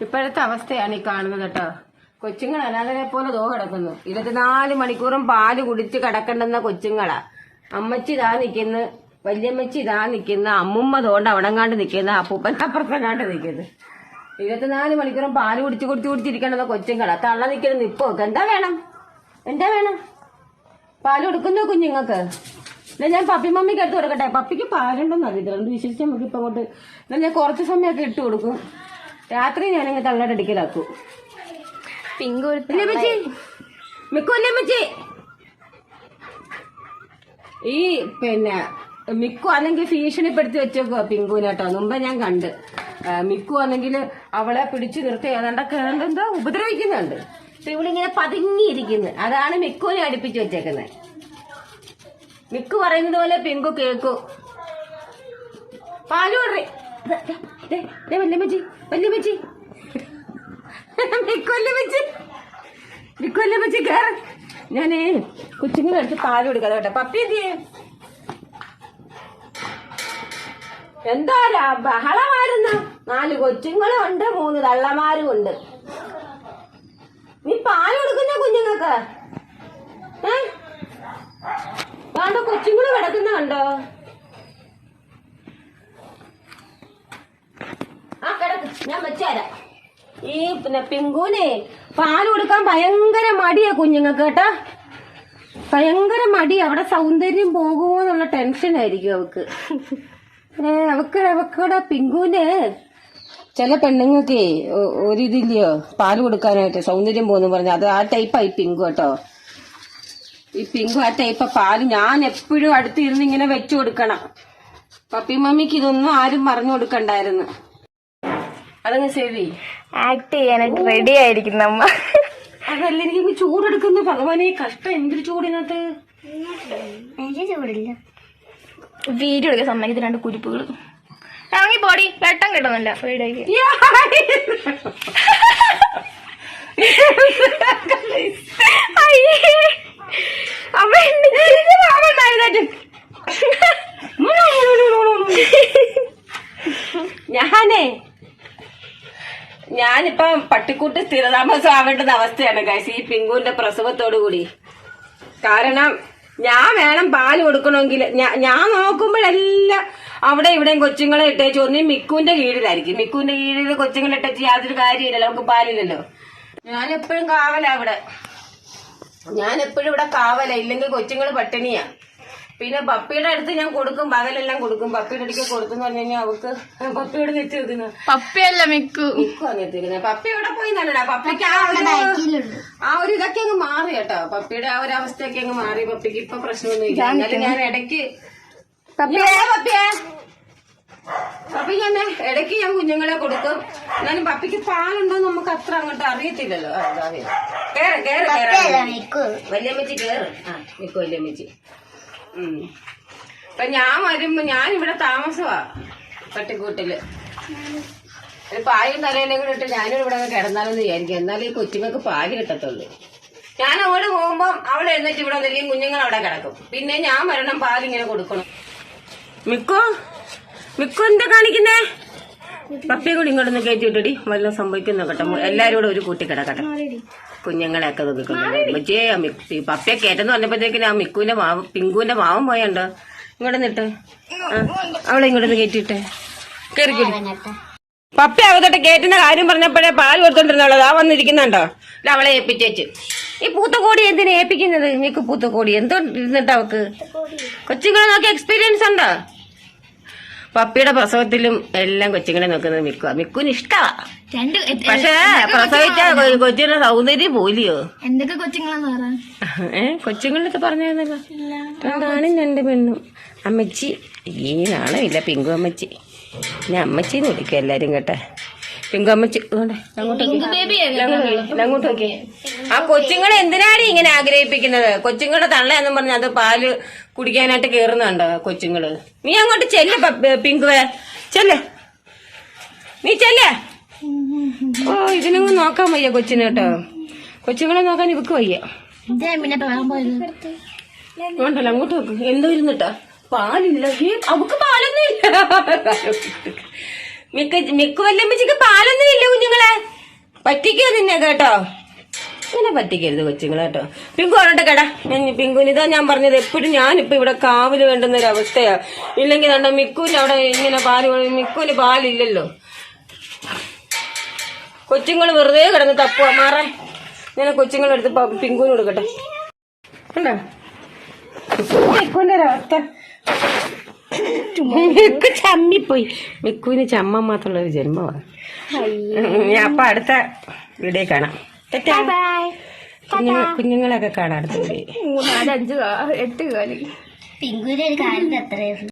ഇപ്പോഴത്തെ അവസ്ഥയാണ് ഈ കാണുന്നത് കേട്ടോ. കൊച്ചുങ്ങൾ അനാഥനെ പോലെ ദോ കിടക്കുന്നു. ഇരുപത്തിനാല് മണിക്കൂറും പാൽ കുടിച്ച് കിടക്കണ്ടെന്ന കൊച്ചുങ്ങളാ. അമ്മച്ചി ഇതാ നിൽക്കുന്നു വല്യമ്മച്ചി ഇതാ നിൽക്കുന്ന അമ്മുമ്മ തോണ്ട് അവിടെങ്ങാണ്ട് നിൽക്കുന്ന അപ്പൂപ്പൻ അപ്പുറത്തെങ്ങാണ്ട് നിൽക്കുന്നു. ഇരുപത്തിനാല് മണിക്കൂറും പാൽ കുടിച്ച് കുടിച്ച് കുടിച്ചിരിക്കണമെന്ന കൊച്ചുങ്ങളാ. തള്ള നിൽക്കുന്ന ഇപ്പോ എന്താ വേണം? എന്താ വേണം? പാൽ കൊടുക്കുന്നോ കുഞ്ഞുങ്ങൾക്ക്? എന്നാ ഞാൻ പപ്പി മമ്മിക്ക് എടുത്ത് കൊടുക്കട്ടെ. പപ്പിക്ക് പാലുണ്ടോന്ന് അതുകൊണ്ട് വിശ്വസിച്ച് നമുക്ക് ഇപ്പം അങ്ങോട്ട് എന്നാ ഞാൻ കുറച്ച് സമയമൊക്കെ ഇട്ട് കൊടുക്കും. രാത്രി ഞാനങ്ങ് തള്ളയുടെ അടിക്കലാക്കും പിങ്ക് ഒരു മിക്കു ഈ പിന്നെ മിക്കു ആണെങ്കിൽ ഭീഷണിപ്പെടുത്തി വെച്ചേക്കുവാ പിങ്കുവിനെ കേട്ടോ മുമ്പ് ഞാൻ കണ്ട്. മിക്കു ആണെങ്കിൽ അവളെ പിടിച്ചു നിർത്തി. ഏതാണ്ടൊക്കെ ഏതാണ്ട് എന്താ ഉപദ്രവിക്കുന്നുണ്ട്. പക്ഷെ ഇവളിങ്ങനെ പതുങ്ങിയിരിക്കുന്നു. അതാണ് മിക്കുവിനെ അടുപ്പിച്ചു വെച്ചേക്കുന്നത് മിക്കു പറയുന്നത് പോലെ പിങ്കു കേക്കു പാലു കൊടുറി വല്യമ്മച്ചി കേറ. ഞാനേ കൊച്ചുങ്ങളെ അടുത്ത് പാൽ കൊടുക്കാതെ കേട്ടോ പപ്പി എന്ത് ചെയ്യും? എന്താ ബഹളമായിരുന്നു നാല് കൊച്ചുങ്ങളും ഉണ്ട് മൂന്ന് തള്ളമാരും ഉണ്ട്. നീ പാൽ കൊടുക്കുന്ന കുഞ്ഞുങ്ങൾക്ക്? ഏ? കൊച്ചുങ്ങൾ കിടക്കുന്ന കണ്ടോ ആ കിടക്ക് ഞാൻ വെച്ചുതരാം ഈ പിന്നെ പിങ്കൂനെ പാൽ കൊടുക്കാൻ ഭയങ്കര മടിയാ കുഞ്ഞുങ്ങൾക്ക് കേട്ടോ. ഭയങ്കര മടി. അവിടെ സൗന്ദര്യം പോകുമോ എന്നുള്ള ടെൻഷൻ ആയിരിക്കും അവക്ക്. അവക്ക് അവക്കടെ പിങ്കൂന് ചില പെണ്ണുങ്ങൾക്ക് ഒരിതില്ലയോ? പാൽ കൊടുക്കാനായിട്ട് സൗന്ദര്യം പോകുന്നു പറഞ്ഞ. അത് ആ ടൈപ്പായി പിങ്കു കേട്ടോ. ഈ പിങ്കു ആ ടൈപ്പ് പാൽ ഞാൻ എപ്പോഴും അടുത്തിരുന്ന് ഇങ്ങനെ വെച്ചു കൊടുക്കണം. പപ്പി മമ്മിക്ക് ഇതൊന്നും ആരും പറഞ്ഞു കൊടുക്കണ്ടായിരുന്നു. അതങ്ങ് ശരി ആക്ട് ചെയ്യാനായിട്ട് റെഡി ആയിരിക്കുന്നു അമ്മ. അതല്ല എനിക്ക് ചൂടെടുക്കുന്നു. ഭഗവാനെ കഷ്ടം. എന്തൊരു ചൂടിനകത്ത്? എനിക്ക് ചൂടില്ല? വീഡിയോ എടുക്കാൻ സമ്മതിക്കുന്ന രണ്ട് കുരിപ്പുകൾ. ഇറങ്ങി പോടി. വെട്ടം കിട്ടുന്നില്ല ഫ്രീഡേക്ക് അമ്മ ഞാനേ ഞാനിപ്പം പട്ടിക്കൂട്ട് സ്ഥിരതാമസം ആവേണ്ടുന്ന അവസ്ഥയാണ് ഗൈസ് ഈ പിങ്കുവിന്റെ പ്രസവത്തോടു കൂടി. കാരണം ഞാൻ വേണം പാൽ കൊടുക്കണമെങ്കിൽ. ഞാൻ നോക്കുമ്പോഴെല്ലാം അവിടെ ഇവിടെയും കൊച്ചുങ്ങളെ ഇട്ടേച്ച് ഒന്നീ മിക്കുവിന്റെ കീഴിലായിരിക്കും. മിക്കുവിന്റെ കീഴിൽ കൊച്ചുങ്ങളെ ഇട്ടേച്ച് യാതൊരു കാര്യമില്ലല്ലോ നമുക്ക് പാലില്ലല്ലോ. ഞാൻ എപ്പോഴും കാവലാ ഇവിടെ. ഞാൻ എപ്പോഴും ഇവിടെ കാവല. ഇല്ലെങ്കിൽ കൊച്ചുങ്ങൾ പട്ടിണിയാ. പിന്നെ പപ്പിയുടെ അടുത്ത് ഞാൻ കൊടുക്കും പകലെല്ലാം കൊടുക്കും. പപ്പിയുടെ അടുക്ക കൊടുത്തെന്ന് പറഞ്ഞു കഴിഞ്ഞാൽ അവക്ക് പപ്പിയോട് നെറ്റിരുന്നു പപ്പിയല്ല മിക്കു. മിക്കു നിർത്തിക്കുന്നത് പപ്പി എവിടെ പോയി നല്ലടാ പപ്പിക്ക് ആ ഒരു ആ ഒരു ഇതൊക്കെ അങ്ങ് മാറി കേട്ടോ. പപ്പിയുടെ ആ ഒരു അവസ്ഥയൊക്കെ അങ്ങ് മാറി. പപ്പിക്ക് ഇപ്പൊ പ്രശ്നമൊന്നുമില്ല എന്നാലും ഞാൻ ഇടയ്ക്ക് പപ്പിയെ? പപ്പി ഞാൻ ഇടയ്ക്ക് ഞാൻ കുഞ്ഞുങ്ങളെ കൊടുക്കും. എന്നാലും പപ്പിക്ക് പാലുണ്ടോ നമുക്ക് അത്ര അങ്ങോട്ട് അറിയത്തില്ലല്ലോ. കേറ് കേറ് കേറ്. വല്യമ്മച്ചി കേറ്. ആ മിക്കു വല്യമ്മച്ചി. അപ്പൊ ഞാൻ വരുമ്പോ ഞാൻ ഇവിടെ താമസമാ പട്ടിക്കൂട്ടിൽ. ഒരു പായും തലയിലും കൂടെ ഇട്ട് ഞാനും ഇവിടെ കിടന്നാലെന്ന് വിചാരിക്കും എന്നാലും ഈ കൊച്ചുങ്ങൾക്ക് പാൽ കിട്ടത്തുള്ളൂ. ഞാൻ അങ്ങോട്ട് പോകുമ്പോ അവൾ എഴുന്നേറ്റ് ഇവിടെ വന്നിരിക്കും കുഞ്ഞുങ്ങൾ അവിടെ കിടക്കും. പിന്നെ ഞാൻ വരണം പാലിങ്ങനെ കൊടുക്കണം. മിക്കോ മിക്കോ എന്താ കാണിക്കുന്നേ? പപ്പിയെ കൂടി ഇങ്ങോട്ടൊന്ന് കയറ്റി വിട്ടടി വല്ലതും സംഭവിക്കുന്ന കേട്ടോ. എല്ലാരും കൂടെ ഒരു കൂട്ടി കിടക്കട്ടെ. കുഞ്ഞുങ്ങളെയൊക്കെ നോക്കിക്കൊണ്ടേ പപ്പിയെ കയറ്റെന്ന് പറഞ്ഞപ്പോഴത്തേക്കിന് ആ മിക്കുവിന്റെ മാവ് പിങ്കുവിന്റെ മാവും പോയണ്ടോ? ഇങ്ങോട്ട് നിട്ട് അവളെ ഇങ്ങോട്ടൊന്ന് കയറ്റിട്ടെ കയറിക്കൂടി പപ്പി അകത്തോട്ട് കയറ്റുന്ന കാര്യം പറഞ്ഞപ്പോഴേ പാൽ കൊടുത്തോണ്ടിരുന്നുള്ളത് ആ വന്നിരിക്കുന്നുണ്ടോ? അവളെ ഏൽപ്പിച്ചേച്ച് ഈ പൂത്തക്കോടി എന്തിനാ ഏൽപ്പിക്കുന്നത്? നിനക്ക് പൂത്തക്കോടി എന്തോ ഇരുന്നിട്ട് അവക്ക്? കൊച്ചുങ്ങളെ നോക്കി എക്സ്പീരിയൻസ് ഉണ്ടോ? പപ്പിയുടെ പ്രസവത്തിലും എല്ലാം കൊച്ചുങ്ങളെ നോക്കുന്നത് മിക്കുക മിക്കുവിന് ഇഷ്ടമാ രണ്ട് പക്ഷേ പ്രസവിച്ച കൊ- കൊച്ചിന്റെ സൗന്ദര്യം പോലെയോ? എന്തൊക്കെ കൊച്ചുങ്ങളെന്ന് പറ. ഏ കൊച്ചുങ്ങളൊക്കെ പറഞ്ഞിരുന്നല്ലോ. അതാണ് രണ്ട് പെണ്ണും. അമ്മച്ചി ഈ നാണമില്ല പിങ്കു അമ്മച്ചി. ഞാൻ അമ്മച്ചിന്ന് വിളിക്കും എല്ലാരും കേട്ടെ. പിങ്കു അമ്മച്ചി അങ്ങോട്ട് അങ്ങോട്ട് അങ്ങോട്ട് നോക്കി. ആ കൊച്ചുങ്ങളെ എന്തിനാണ് ഇങ്ങനെ ആഗ്രഹിപ്പിക്കുന്നത്? കൊച്ചുങ്ങളുടെ തള്ളയെന്നും പറഞ്ഞ് അത് പാൽ കുടിക്കാനായിട്ട് കേറുന്നുണ്ടോ കൊച്ചുങ്ങൾ? നീ അങ്ങോട്ട് ചെല്ല് പിങ്ക് പിങ്കുവേ ചെല്ല്. നീ ചെല്ലേ. ഓ ഇതിനൊന്നും നോക്കാൻ വയ്യ കൊച്ചിനെ കേട്ടോ. കൊച്ചുങ്ങളെ നോക്കാൻ ഇവക്ക് വയ്യ. വേണ്ടല്ലോ അങ്ങോട്ട് നോക്ക്. എന്തോ ഇരുന്നിട്ടാ പാലില്ല. അവക്ക് പാലൊന്നും ഇല്ല. മിക്ക മിക്ക വല്ലമ്മച്ചിക്ക് പാലൊന്നും ഇല്ല കുഞ്ഞുങ്ങളെ. പറ്റിക്കോ നിന്നെ കേട്ടോ? ഇങ്ങനെ പറ്റിക്കരുത് കൊച്ചുങ്ങളെ കേട്ടോ. പിങ്കു പറഞ്ഞിട്ട് കേടാ? പിങ്കു ഇതാ ഞാൻ പറഞ്ഞത് എപ്പോഴും ഞാനിപ്പോ ഇവിടെ കാവിൽ വേണ്ടുന്ന ഒരു അവസ്ഥയാ ഇല്ലെങ്കിൽ കണ്ട മിക്കൂന് അവിടെ ഇങ്ങനെ പാൽ മിക്കൂന് പാലില്ലല്ലോ. കൊച്ചുങ്ങൾ വെറുതെ കിടന്ന് തപ്പുക മാറേ. ഞാൻ കൊച്ചുങ്ങളെടുത്ത് പിങ്കുവിന് കൊടുക്കട്ടെ. കണ്ടോ? മിക്കുവിന്റെ ഒരവസ്ഥ. മിക്കു ചമ്മിപ്പോയി. മിക്കുവിന് ചമ്മ മാത്രമുള്ള ഒരു ജന്മമാണ് ഞാൻ അപ്പൊ അടുത്ത വീഡിയോ കാണാം. കുഞ്ഞുങ്ങൾ കുഞ്ഞുങ്ങളൊക്കെ കാണാൻ അടുത്ത എട്ട് കാലി. പിങ്കുവിന്റെ ഒരു കാലിന് അത്രയും